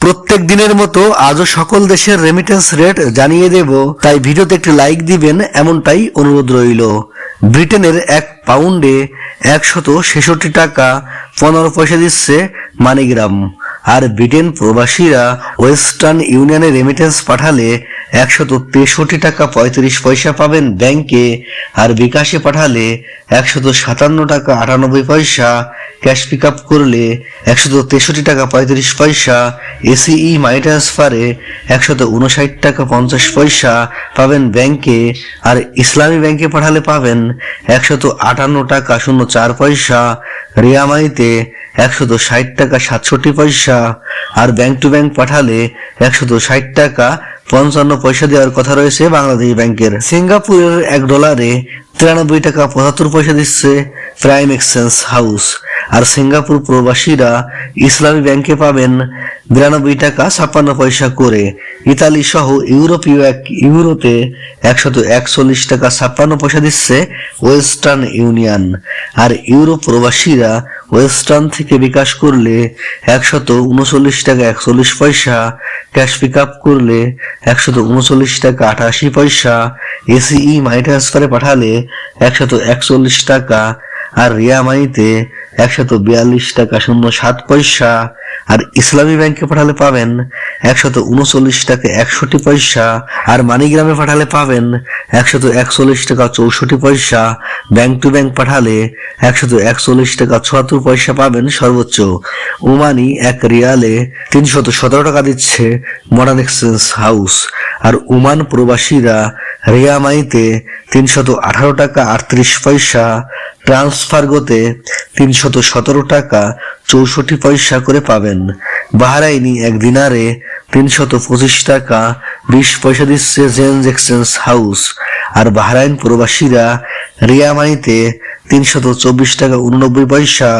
প্রত্যেক দিনের মতো আজও সকল দেশের রেমিটেন্স রেট জানিয়ে দেব। তাই ভিডিওতে একটি লাইক দিবেন, এমনটাই অনুরোধ রইল। ব্রিটেনের এক পাউন্ডে একশত ছেষট্টি টাকা পনেরো পয়সা দিচ্ছে মানিগ্রাম। আর ব্রিটেন প্রবাসীরা ওয়েস্টার্ন ইউনিয়নে রেমিটেন্স পাঠালে একশত তেষট্টি টাকা পঁয়ত্রিশ পয়সা পাবেন ব্যাংকে আর বিকাশে পাঠালে একশত সাতান্ন টাকা আটানব্বই পয়সা ক্যাশ পিক আপ করলে একশত তেষট্টি টাকা পঁয়ত্রিশ পয়সা এসিই মানি ট্রান্সফারে একশত উনষাট টাকা পঞ্চাশ পয়সা পাবেন ব্যাংকে আর ইসলামী ব্যাংকে পাঠালে পাবেন একশত আটান্ন টাকা শূন্য চার পয়সা রিয়ামাইতে একশত ষাট টাকা সাতষট্টি পয়সা। আর ব্যাংক টু ব্যাংক পাঠালে একশত ষাট টাকা পঞ্চান্ন পয়সা দেওয়ার কথা রয়েছে বাংলাদেশ ব্যাংকের। সিঙ্গাপুরের এক ডলারে তিরানব্বই টাকা পঁচাত্তর পয়সা দিচ্ছে প্রাইম এক্সচেঞ্জ হাউস আর সিঙ্গাপুর প্রবাসীরা ইসলামী ব্যাংকে পাবেন বিরানব্বই টাকা ছাপ্পান্ন পয়সা করে। ইতালি সহ ইউরোপীয় এক ইউরোতে একশত একচল্লিশ টাকা ছাপ্পান্ন পয়সা দিচ্ছে ওয়েস্টার্ন ইউনিয়ন আর ইউরো প্রবাসীরা ওয়েস্টার্ন থেকে বিকাশ করলে একশত উনচল্লিশ টাকা একচল্লিশ পয়সা ক্যাশ পিক আপ করলে একশত উনচল্লিশ টাকা আঠাশি পয়সা এসিই মানি ট্রান্সফারে পাঠালে একশত একচল্লিশ টাকা আর রিয়া মানিতে একশত বিয়াল্লিশ টাকা শূন্য সাত পয়সা। আর ইসলামী ব্যাংকে পাঠালে পাবেন একশত উনচল্লিশ টাকা একষট্টি পয়সা, আর মানিগ্রামে পাঠালে পাবেন একশত একচল্লিশ টাকা চৌষট্টি পয়সা। ব্যাংক টু ব্যাংক পাঠালে একশত একচল্লিশ টাকা চুয়াত্তর পয়সা পাবেন সর্বোচ্চ। ওমানি এক রিয়ালে তিনশত সতেরো টাকা দিচ্ছে মডার্ন এক্সচেঞ্জ হাউস। আর ওমান প্রবাসীরা রিয়ামাইতে তিনশত আঠারো টাকা আটত্রিশ পয়সা ট্রান্সফারগোতে তিনশত সতেরো টাকা চৌষট্টি পয়সা করে পাবেন। বাহারাইনি এক দিনারে তিনশত পঁচিশ টাকা বিশ পয়সা দিচ্ছে জেন্স এক্সচেঞ্জ হাউস। আর বাহরাইন প্রবাসীরা রিয়ামাইতে তিনশত চব্বিশ টাকা উননব্বই পয়সা,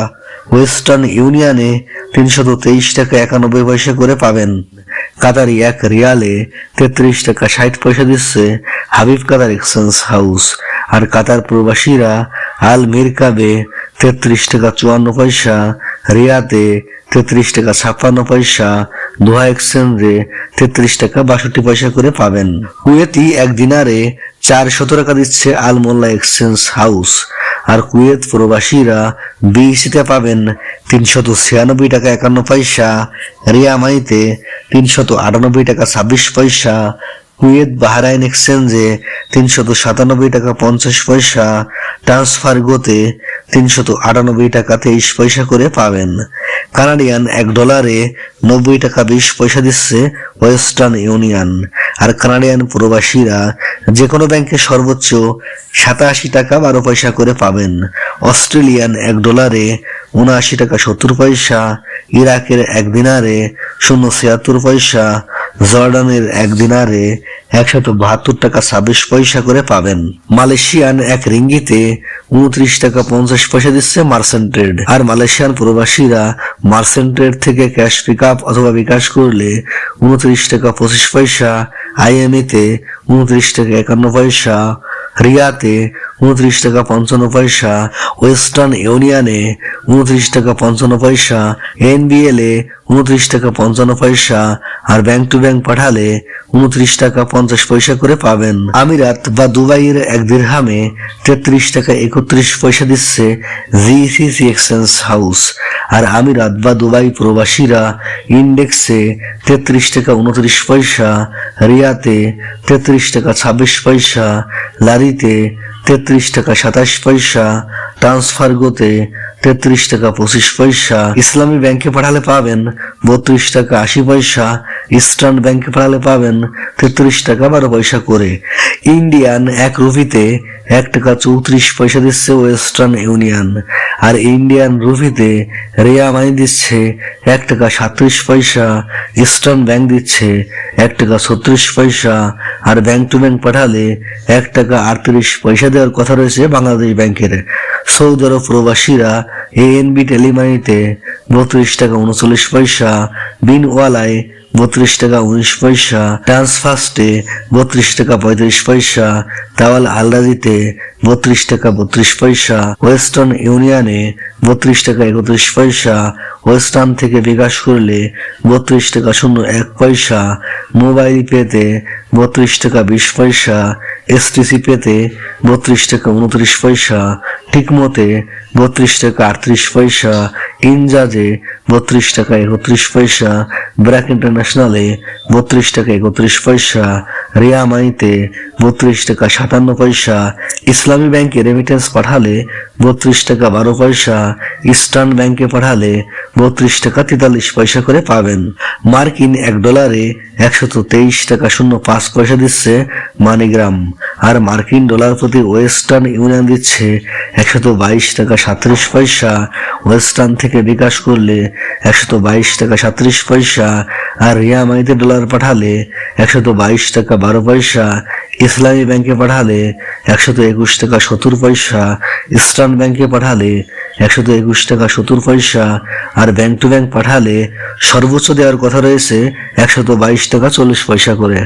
ওয়েস্টার্ন ইউনিয়নে তিনশত তেইশ টাকা একানব্বই পয়সা করে পাবেন। কাতারি এক রিয়ালে তেত্রিশ টাকা ষাট পয়সা দিচ্ছে হাবিব কাতার এক্সচেঞ্জ হাউস। আর কাতার প্রবাসীরা আল মিরকাবে তেত্রিশ টাকা চুয়ান্ন পয়সা রিয়াতে তেত্রিশ টাকা ছাপ্পান্ন পয়সা, দোহা এক্সচেঞ্জে তেত্রিশ টাকা বাষট্টি পয়সা করে পাবেন। কুয়েতি এক দিনারে চারশত টাকা দিচ্ছে আল মোল্লা এক্সচেঞ্জ হাউস। আর কুয়েত প্রবাসীরা বিইসিতে পাবেন তিনশত ছিয়ানব্বই টাকা একান্ন পয়সা রিয়ামাইতে তিনশত আটানব্বই টাকা ছাব্বিশ পয়সা, কুয়েত বাহরাইন এক্সচেঞ্জে তিনশত সাতানব্বই টাকা পঞ্চাশ পয়সা ট্রান্সফার গোতে তিনশত আটানব্বই টাকা তেইশ পয়সা করে পাবেন। কানাডিয়ান এক ডলারে নব্বই টাকা বিশ পয়সা দিচ্ছে ওয়েস্টার্ন ইউনিয়ন। আর কানাডিয়ান প্রবাসীরা যে কোনো ব্যাংকে সর্বোচ্চ সাতাশি টাকা বারো পয়সা করে পাবেন। অস্ট্রেলিয়ান এক ডলারে উনআশি টাকা সত্তর পয়সা, ইরাকের এক দিনারে শূন্য ছিয়াত্তর পয়সা জর্ডানের এক দিনারে একশত বাহাত্তর টাকা ছাব্বিশ পয়সা করে পাবেন। মালয়েশিয়ান এক রিঙ্গিতে উনত্রিশ টাকা পঞ্চাশ পয়সা দিচ্ছে মার্সেন্ট ট্রেড। আর মালয়েশিয়ান প্রবাসীরা মার্সেন্ট ট্রেড থেকে ক্যাশ পিক আপ অথবা বিকাশ করলে উনত্রিশ টাকা পঁচিশ পয়সা আইএমএ তে উনত্রিশ টাকা একান্ন পয়সা, রিয়াতে উনত্রিশ টাকা পঞ্চান্ন পয়সা। ওয়েস্টার্ন ইউনিয়নে উনত্রিশ টাকা পঞ্চান্ন পয়সা। এনবিএল উনত্রিশ টাকা পঞ্চান্ন পয়সা। আর ব্যাংক টু ব্যাংক পাঠালে উনত্রিশ টাকা পঞ্চাশ পয়সা করে পাবেন। আমিরাত বা দুবাইয়ের এক দিরহামে তেত্রিশ টাকা একত্রিশ পয়সা দিচ্ছে জিসিসি এক্সচেঞ্জ হাউস। আর আমিরাত বা দুবাই প্রবাসীরা ইন্ডেক্সে তেত্রিশ টাকা উনত্রিশ পয়সা, রিয়াতে তেত্রিশ টাকা ছাব্বিশ পয়সা, লারিতে তেত্রিশ টাকা সাতাশ পয়সা ট্রান্সফার গোতে তেত্রিশ টাকা পঁচিশ পয়সা। ইসলামী ব্যাংকে পাঠালে পাবেন বত্রিশ টাকা আশি পয়সা। ইস্টার্ন ব্যাংকে পাঠালে পাবেন তেত্রিশ টাকা বারো পয়সা করে। ইন্ডিয়ান এক রুপিতে এক টাকা চৌত্রিশ পয়সা দিচ্ছে ওয়েস্টার্ন ইউনিয়ন। আর ইন্ডিয়ান রুপিতে রিয়া মানি দিচ্ছে এক টাকা সাতত্রিশ পয়সা। ইস্টার্ন ব্যাংক দিচ্ছে এক টাকা ছত্রিশ পয়সা। আর ব্যাংক টু ব্যাংক পাঠালে এক টাকা আটত্রিশ পয়সা দেওয়ার কথা রয়েছে বাংলাদেশ ব্যাংকের। সৌদি আরব প্রবাসীরা এএনবি টেলিমানিতে বত্রিশ টাকা উনচল্লিশ পয়সা, বিনওয়ালায় বত্রিশ টাকা উনিশ পয়সা ট্রান্সফার্স্টে বত্রিশ টাকা পঁয়ত্রিশ পয়সা তাওয়াল আলরাজিতে বত্রিশ টাকা বত্রিশ পয়সা, ওয়েস্টার্ন ইউনিয়নে বত্রিশ টাকা একত্রিশ পয়সা, ওয়েস্টার্ন থেকে বিকাশ করলে বত্রিশ টাকা শূন্য এক পয়সা, মোবাইল পেতে বত্রিশ টাকা বিশ পয়সা এসটিসি পেতে বত্রিশ টাকা উনত্রিশ পয়সা ঠিকমতে বত্রিশ টাকা আটত্রিশ পয়সা ইনজাজে বত্রিশ টাকা একত্রিশ পয়সা, ব্র্যাক ইন্টারন্যাশনালে বত্রিশ টাকা একত্রিশ পয়সা, রিয়া মাইতে বত্রিশ টাকা সাতান্ন পয়সা, ইসলামী ব্যাংকে রেমিটেন্স পাঠালে বত্রিশ টাকা বারো পয়সা, ইস্টার্ন ব্যাংকে পাঠালে বত্রিশ টাকা তেতাল্লিশ পয়সা করে পাবেন। মার্কিন এক ডলারে একশত তেইশ টাকা শূন্য পাঁচ পয়সা দিচ্ছে মানিগ্রাম, আর মার্কিন ডলার প্রতি ওয়েস্টার্ন ইউনিয়ন দিচ্ছে একশত বাইশ টাকা সাঁত্রিশ পয়সা ওয়েস্টার্ন থেকে বিকাশ করলে একশত বাইশ টাকা সাঁত্রিশ পয়সা, আর রিয়া মাইতে ডলার পাঠালে একশত বাইশ টাকা বারো পয়সা ইসলামী ব্যাংকে পাঠালে একশত একুশ টাকা সত্তর পয়সা ইস্টার্ন ব্যাংকে পাঠালে একশত একুশ টাকা সত্তর পয়সা, আর ব্যাংক টু ব্যাংক পাঠালে সর্বোচ্চ দেওয়ার কথা রয়েছে একশত বাইশ টাকা চল্লিশ পয়সা করে।